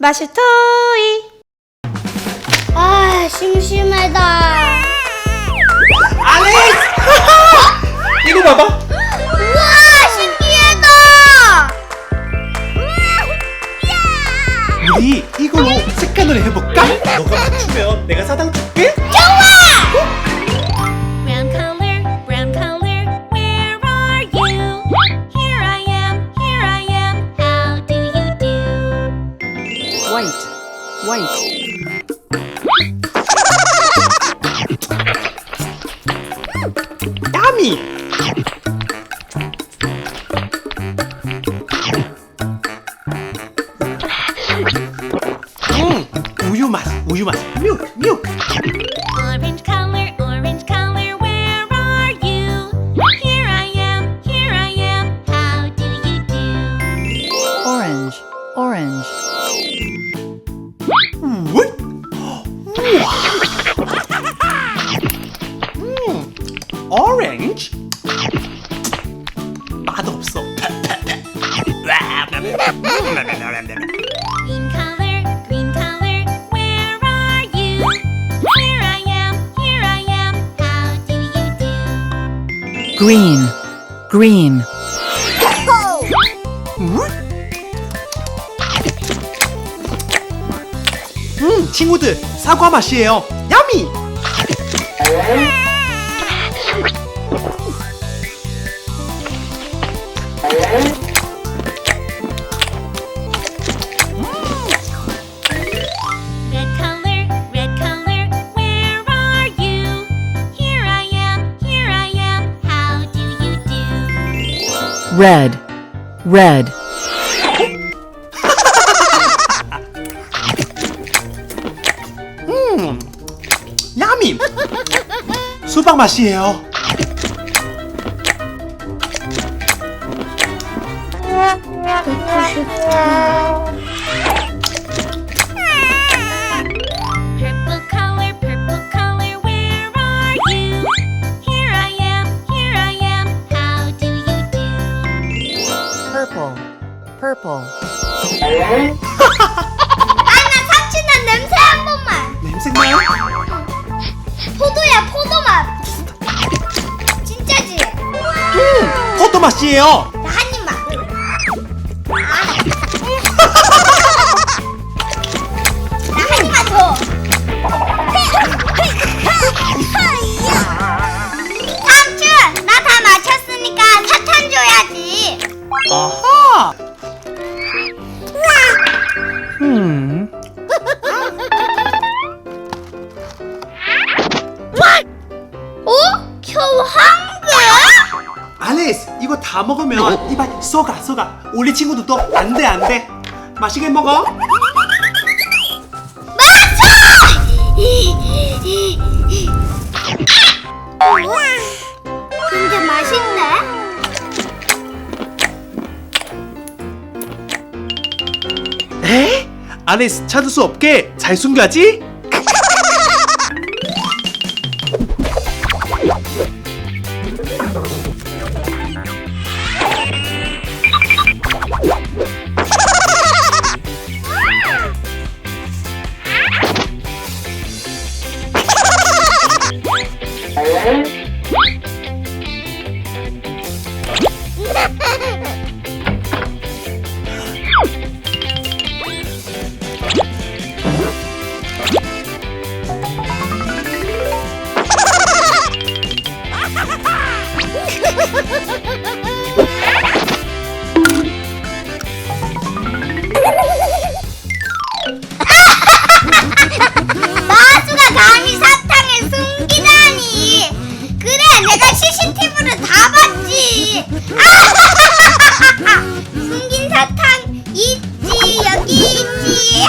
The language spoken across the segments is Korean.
마실 토이. 아 심심하다. 알렉스! 이거 봐봐. 우와 신기하다. 우리 이걸로 색깔 놀이 해볼까? 너가 맞추면 내가 사당 줄게. 우유 맛, 우유 맛. 뮤, 뮤. Orange color, orange color, where are you? Here I am, here I am, how do you do? Orange. Orange. 왜? 우와. 음, orange. 맛없어. Green. Green. 음, 친구들 사과 맛이에요. 야미. Red. Red. 야미. 수박 맛이에요. Purple Purple. Purple. 아나 삼촌아 냄새 한 번만. 냄새 나요? 포도야 포도 맛. 진짜지? 포도 맛이에요. 다 먹으면 입안 썩어 썩어. 우리 친구들도 안돼 안 돼. 맛있게 먹어. 근데 맛있네. 에? 알레스 찾을 수 없게 잘 숨겨야지. Bye. 숨긴 사탕 있지 여기 있지.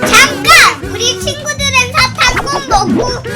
잠깐! 우리 친구들은 사탕 꼭 먹고